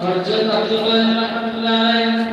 और जो तब्दील है